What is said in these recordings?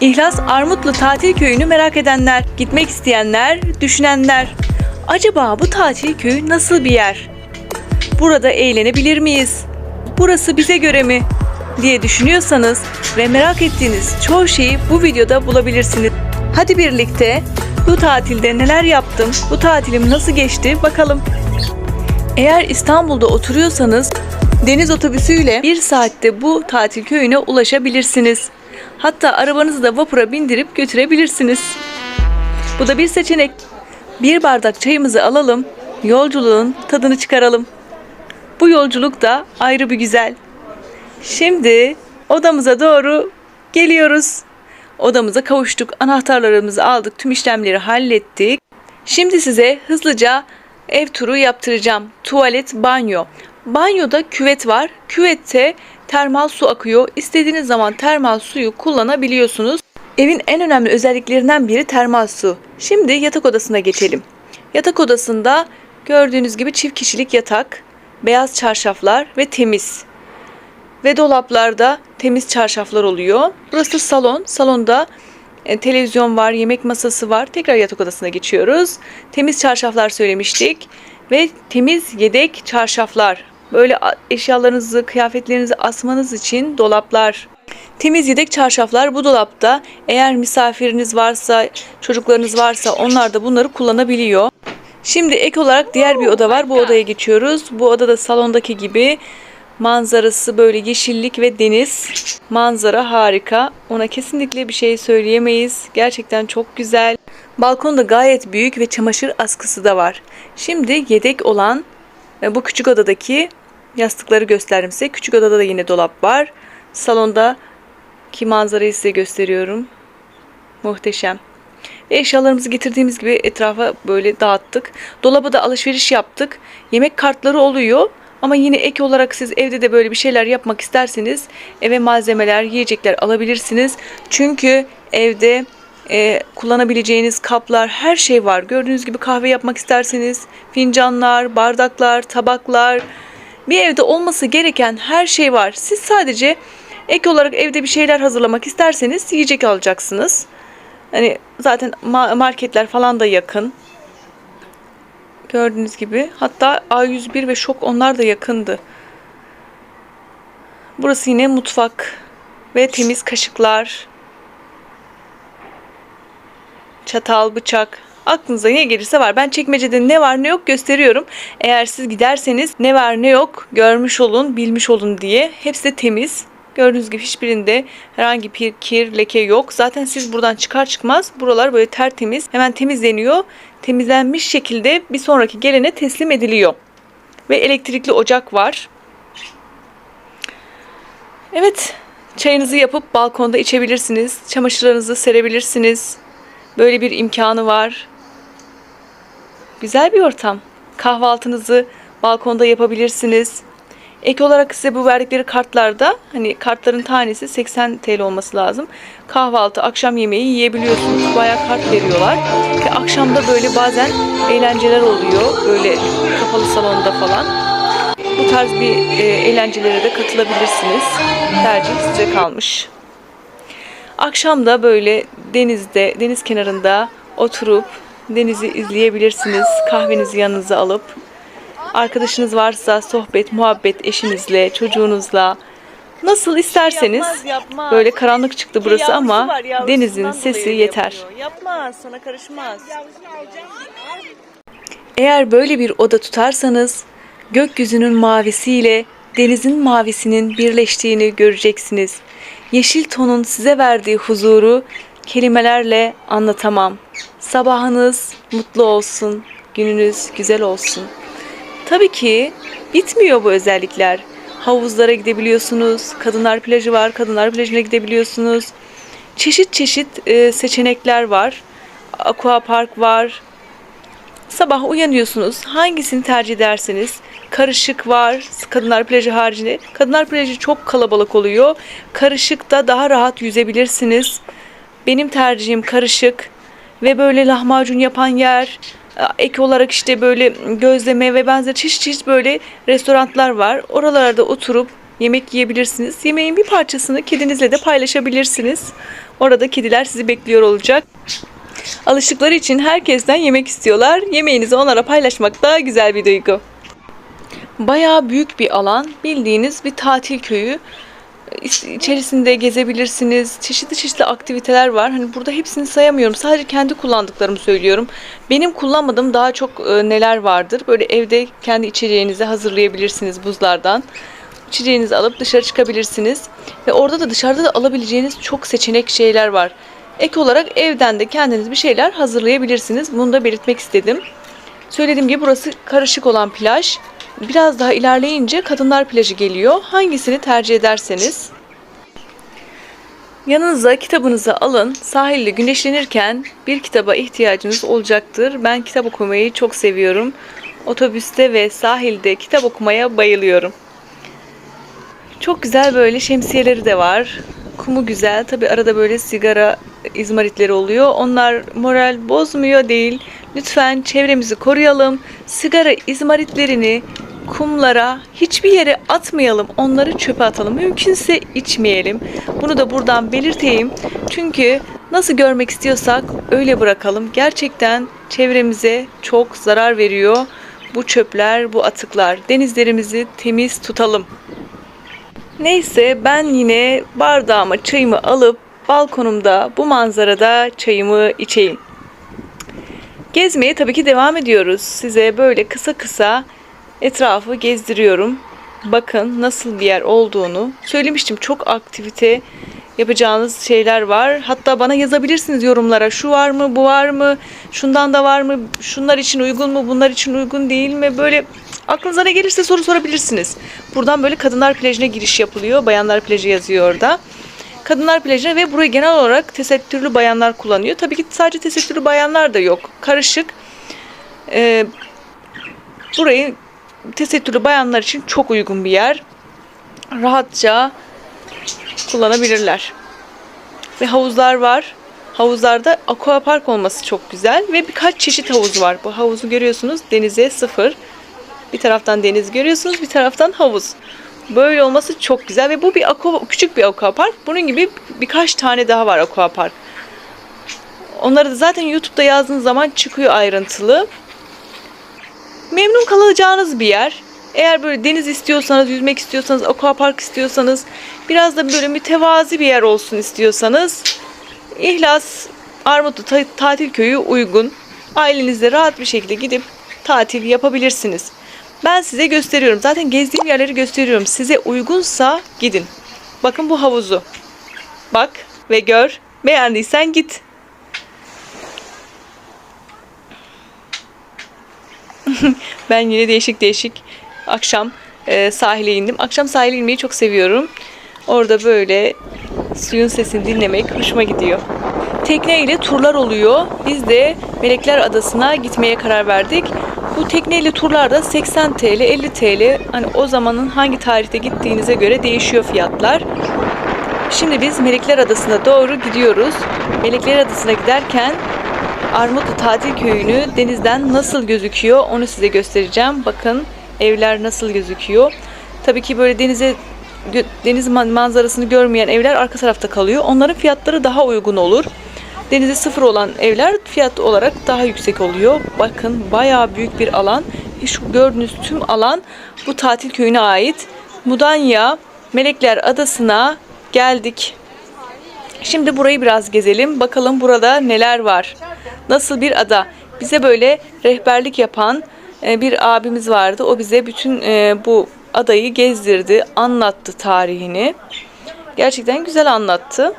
İhlas Armutlu tatil köyünü merak edenler, gitmek isteyenler, düşünenler. Acaba bu tatil köyü nasıl bir yer? Burada eğlenebilir miyiz? Burası bize göre mi? diye düşünüyorsanız ve merak ettiğiniz çoğu şeyi bu videoda bulabilirsiniz. Hadi birlikte bu tatilde neler yaptım, bu tatilim nasıl geçti bakalım. Eğer İstanbul'da oturuyorsanız deniz otobüsüyle bir saatte bu tatil köyüne ulaşabilirsiniz. Hatta arabanızı da vapura bindirip götürebilirsiniz. Bu da bir seçenek. Bir bardak çayımızı alalım, yolculuğun tadını çıkaralım. Bu yolculuk da ayrı bir güzel. Şimdi odamıza doğru geliyoruz. Odamıza kavuştuk, anahtarlarımızı aldık, tüm işlemleri hallettik. Şimdi size hızlıca ev turu yaptıracağım. Tuvalet, banyo. Banyoda küvet var. Küvette termal su akıyor. İstediğiniz zaman termal suyu kullanabiliyorsunuz. Evin en önemli özelliklerinden biri termal su. Şimdi yatak odasına geçelim. Yatak odasında gördüğünüz gibi çift kişilik yatak, beyaz çarşaflar ve temiz. Ve dolaplarda temiz çarşaflar oluyor. Burası salon. Salonda e, televizyon var, yemek masası var. Tekrar yatak odasına geçiyoruz. Temiz çarşaflar söylemiştik. Ve temiz yedek çarşaflar. Böyle eşyalarınızı, kıyafetlerinizi asmanız için dolaplar. Temiz yedek çarşaflar bu dolapta. Eğer misafiriniz varsa, çocuklarınız varsa onlar da bunları kullanabiliyor. Şimdi ek olarak diğer bir oda var. Bu odaya geçiyoruz. Bu oda da salondaki gibi manzarası böyle yeşillik ve deniz. Manzara harika. Ona kesinlikle bir şey söyleyemeyiz. Gerçekten çok güzel. Balkon da gayet büyük ve çamaşır askısı da var. Şimdi yedek olan bu küçük odadaki yastıkları gösterdim size. Küçük odada da yine dolap var. Salonda ki manzarayı size gösteriyorum. Muhteşem. Eşyalarımızı getirdiğimiz gibi etrafa böyle dağıttık. Dolaba da alışveriş yaptık. Yemek kartları oluyor. Ama yine ek olarak siz evde de böyle bir şeyler yapmak isterseniz eve malzemeler, yiyecekler alabilirsiniz. Çünkü evde e, kullanabileceğiniz kaplar, her şey var. Gördüğünüz gibi kahve yapmak isterseniz fincanlar, bardaklar, tabaklar. Bir evde olması gereken her şey var. Siz sadece ek olarak evde bir şeyler hazırlamak isterseniz yiyecek alacaksınız. Hani zaten ma- marketler falan da yakın. Gördüğünüz gibi. Hatta A101 ve Şok onlar da yakındı. Burası yine mutfak ve temiz kaşıklar. Çatal, bıçak. Aklınıza ne gelirse var. Ben çekmecede ne var ne yok gösteriyorum. Eğer siz giderseniz ne var ne yok görmüş olun, bilmiş olun diye. Hepsi de temiz. Gördüğünüz gibi hiçbirinde herhangi bir kir, leke yok. Zaten siz buradan çıkar çıkmaz buralar böyle tertemiz. Hemen temizleniyor. Temizlenmiş şekilde bir sonraki gelene teslim ediliyor. Ve elektrikli ocak var. Evet, çayınızı yapıp balkonda içebilirsiniz. Çamaşırlarınızı serebilirsiniz. Böyle bir imkanı var. Güzel bir ortam. Kahvaltınızı balkonda yapabilirsiniz. Ek olarak size bu verdikleri kartlarda hani kartların tanesi 80 TL olması lazım. Kahvaltı, akşam yemeği yiyebiliyorsunuz. Bayağı kart veriyorlar. Ve akşamda böyle bazen eğlenceler oluyor. Böyle kapalı salonda falan. Bu tarz bir e, eğlencelere de katılabilirsiniz. Tercih size kalmış. Akşam da böyle denizde, deniz kenarında oturup denizi izleyebilirsiniz. Kahvenizi yanınıza alıp. Arkadaşınız varsa sohbet, muhabbet eşinizle, çocuğunuzla nasıl isterseniz Yapmaz, böyle karanlık çıktı burası ama var, denizin sesi yeter. Yapmaz, sana karışmaz. Eğer böyle bir oda tutarsanız gökyüzünün mavisiyle denizin mavisinin birleştiğini göreceksiniz. Yeşil tonun size verdiği huzuru kelimelerle anlatamam. Sabahınız mutlu olsun, gününüz güzel olsun. Tabii ki bitmiyor bu özellikler. Havuzlara gidebiliyorsunuz. Kadınlar plajı var. Kadınlar plajına gidebiliyorsunuz. Çeşit çeşit e, seçenekler var. Aqua park var. Sabah uyanıyorsunuz. Hangisini tercih ederseniz. Karışık var. Kadınlar plajı haricinde. Kadınlar plajı çok kalabalık oluyor. Karışıkta daha rahat yüzebilirsiniz. Benim tercihim karışık. Ve böyle lahmacun yapan yer. Ek olarak işte böyle gözleme ve benzer çeşit çeşit böyle restoranlar var. Oralarda oturup yemek yiyebilirsiniz. Yemeğin bir parçasını kedinizle de paylaşabilirsiniz. Orada kediler sizi bekliyor olacak. Alıştıkları için herkesten yemek istiyorlar. Yemeğinizi onlara paylaşmak da güzel bir duygu. Bayağı büyük bir alan. Bildiğiniz bir tatil köyü. İç- İçerisinde gezebilirsiniz. Çeşitli çeşitli aktiviteler var. Hani burada hepsini sayamıyorum. Sadece kendi kullandıklarımı söylüyorum. Benim kullanmadığım daha çok e, neler vardır. Böyle evde kendi içeceğinizi hazırlayabilirsiniz buzlardan. İçeceğinizi alıp dışarı çıkabilirsiniz. Ve orada da dışarıda da alabileceğiniz çok seçenek şeyler var. Ek olarak evden de kendiniz bir şeyler hazırlayabilirsiniz. Bunu da belirtmek istedim. Söylediğim gibi burası karışık olan plaj. Biraz daha ilerleyince kadınlar plajı geliyor. Hangisini tercih ederseniz. Yanınıza kitabınızı alın. Sahilde güneşlenirken bir kitaba ihtiyacınız olacaktır. Ben kitap okumayı çok seviyorum. Otobüste ve sahilde kitap okumaya bayılıyorum. Çok güzel böyle şemsiyeleri de var. Kumu güzel. Tabi arada böyle sigara izmaritleri oluyor. Onlar moral bozmuyor değil. Lütfen çevremizi koruyalım. Sigara izmaritlerini kumlara hiçbir yere atmayalım. Onları çöpe atalım. Mümkünse içmeyelim. Bunu da buradan belirteyim. Çünkü nasıl görmek istiyorsak öyle bırakalım. Gerçekten çevremize çok zarar veriyor. Bu çöpler, bu atıklar. Denizlerimizi temiz tutalım. Neyse ben yine bardağıma çayımı alıp balkonumda bu manzarada çayımı içeyim. Gezmeye tabii ki devam ediyoruz. Size böyle kısa kısa etrafı gezdiriyorum. Bakın nasıl bir yer olduğunu. Söylemiştim çok aktivite yapacağınız şeyler var. Hatta bana yazabilirsiniz yorumlara. Şu var mı, bu var mı, şundan da var mı, şunlar için uygun mu, bunlar için uygun değil mi? Böyle aklınıza ne gelirse soru sorabilirsiniz. Buradan böyle kadınlar plajına giriş yapılıyor. Bayanlar plajı yazıyor orada. Kadınlar plajına ve burayı genel olarak tesettürlü bayanlar kullanıyor. Tabii ki sadece tesettürlü bayanlar da yok. Karışık. Ee, burayı tesettürlü bayanlar için çok uygun bir yer. Rahatça kullanabilirler. Ve havuzlar var. Havuzlarda aquapark olması çok güzel ve birkaç çeşit havuz var. Bu havuzu görüyorsunuz denize sıfır. Bir taraftan deniz görüyorsunuz, bir taraftan havuz. Böyle olması çok güzel ve bu bir aqua, küçük bir aquapark. Bunun gibi birkaç tane daha var aquapark. Onları da zaten YouTube'da yazdığınız zaman çıkıyor ayrıntılı. Memnun kalacağınız bir yer. Eğer böyle deniz istiyorsanız, yüzmek istiyorsanız, aquapark istiyorsanız, biraz da böyle mütevazi bir yer olsun istiyorsanız, İhlas Armutlu Ta- Tatil Köyü uygun. Ailenizle rahat bir şekilde gidip tatil yapabilirsiniz. Ben size gösteriyorum. Zaten gezdiğim yerleri gösteriyorum. Size uygunsa gidin. Bakın bu havuzu. Bak ve gör. Beğendiysen git. ben yine değişik değişik akşam e, sahile indim. Akşam sahile inmeyi çok seviyorum. Orada böyle suyun sesini dinlemek hoşuma gidiyor. Tekne ile turlar oluyor. Biz de Melekler Adası'na gitmeye karar verdik. Bu tekneyle turlar da 80 TL, 50 TL. Hani o zamanın hangi tarihte gittiğinize göre değişiyor fiyatlar. Şimdi biz Melekler Adası'na doğru gidiyoruz. Melekler Adası'na giderken Armutlu Tatil Köyü'nü denizden nasıl gözüküyor onu size göstereceğim. Bakın evler nasıl gözüküyor. Tabii ki böyle denize deniz man- manzarasını görmeyen evler arka tarafta kalıyor. Onların fiyatları daha uygun olur. Denize sıfır olan evler fiyat olarak daha yüksek oluyor. Bakın bayağı büyük bir alan. Şu gördüğünüz tüm alan bu tatil köyüne ait. Mudanya Melekler Adası'na geldik. Şimdi burayı biraz gezelim. Bakalım burada neler var. Nasıl bir ada. Bize böyle rehberlik yapan e, bir abimiz vardı. O bize bütün e, bu adayı gezdirdi, anlattı tarihini. Gerçekten güzel anlattı.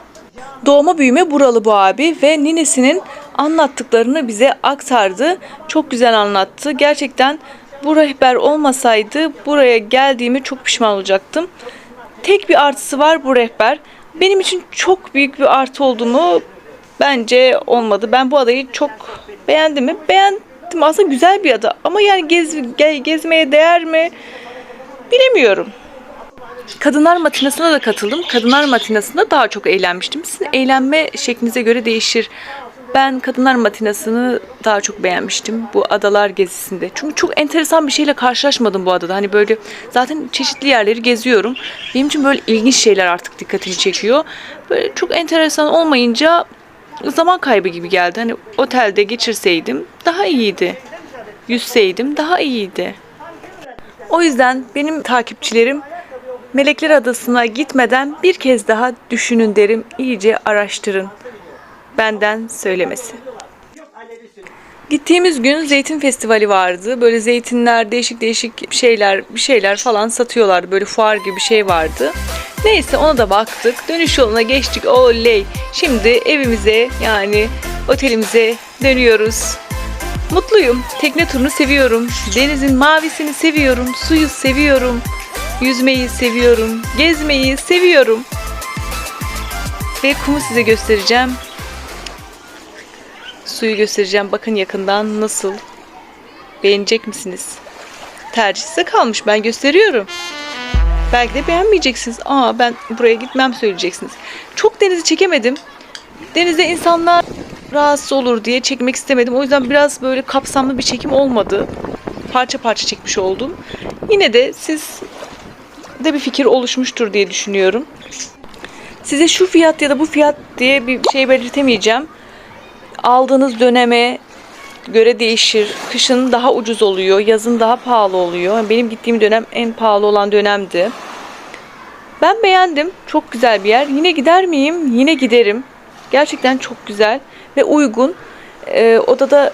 Doğma büyüme buralı bu abi ve ninesinin anlattıklarını bize aktardı. Çok güzel anlattı. Gerçekten bu rehber olmasaydı buraya geldiğimi çok pişman olacaktım. Tek bir artısı var bu rehber. Benim için çok büyük bir artı olduğunu bence olmadı. Ben bu adayı çok beğendim mi? Beğendim. Aslında güzel bir ada ama yani gez, ge- gezmeye değer mi? Bilemiyorum. Kadınlar matinasına da katıldım. Kadınlar matinasında daha çok eğlenmiştim. Sizin eğlenme şeklinize göre değişir. Ben Kadınlar Matinası'nı daha çok beğenmiştim bu adalar gezisinde. Çünkü çok enteresan bir şeyle karşılaşmadım bu adada. Hani böyle zaten çeşitli yerleri geziyorum. Benim için böyle ilginç şeyler artık dikkatimi çekiyor. Böyle çok enteresan olmayınca zaman kaybı gibi geldi. Hani otelde geçirseydim daha iyiydi. Yüzseydim daha iyiydi. O yüzden benim takipçilerim Melekler Adası'na gitmeden bir kez daha düşünün derim. İyice araştırın. Benden söylemesi. Gittiğimiz gün zeytin festivali vardı. Böyle zeytinler, değişik değişik şeyler, bir şeyler falan satıyorlardı. Böyle fuar gibi bir şey vardı. Neyse ona da baktık. Dönüş yoluna geçtik. Oley. Şimdi evimize yani otelimize dönüyoruz. Mutluyum. Tekne turunu seviyorum. Denizin mavisini seviyorum. Suyu seviyorum. Yüzmeyi seviyorum. Gezmeyi seviyorum. Ve kumu size göstereceğim. Suyu göstereceğim. Bakın yakından nasıl. Beğenecek misiniz? Tercih size kalmış. Ben gösteriyorum. Belki de beğenmeyeceksiniz. Aa ben buraya gitmem söyleyeceksiniz. Çok denizi çekemedim. Denizde insanlar rahatsız olur diye çekmek istemedim. O yüzden biraz böyle kapsamlı bir çekim olmadı. Parça parça çekmiş oldum. Yine de siz de bir fikir oluşmuştur diye düşünüyorum. Size şu fiyat ya da bu fiyat diye bir şey belirtemeyeceğim. Aldığınız döneme göre değişir. Kışın daha ucuz oluyor, yazın daha pahalı oluyor. Benim gittiğim dönem en pahalı olan dönemdi. Ben beğendim. Çok güzel bir yer. Yine gider miyim? Yine giderim. Gerçekten çok güzel ve uygun. Ee, odada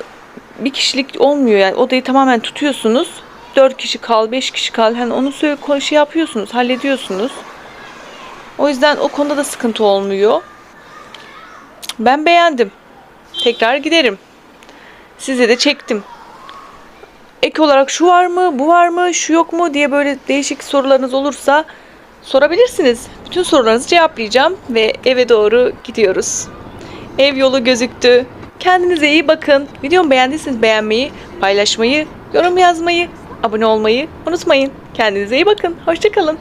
bir kişilik olmuyor yani. Odayı tamamen tutuyorsunuz. 4 kişi kal, 5 kişi kal. Hani onu söyle şey yapıyorsunuz, hallediyorsunuz. O yüzden o konuda da sıkıntı olmuyor. Ben beğendim. Tekrar giderim. Size de çektim. Ek olarak şu var mı, bu var mı, şu yok mu diye böyle değişik sorularınız olursa sorabilirsiniz. Bütün sorularınızı cevaplayacağım ve eve doğru gidiyoruz. Ev yolu gözüktü. Kendinize iyi bakın. Videomu beğendiyseniz beğenmeyi, paylaşmayı, yorum yazmayı, abone olmayı unutmayın. Kendinize iyi bakın. Hoşçakalın.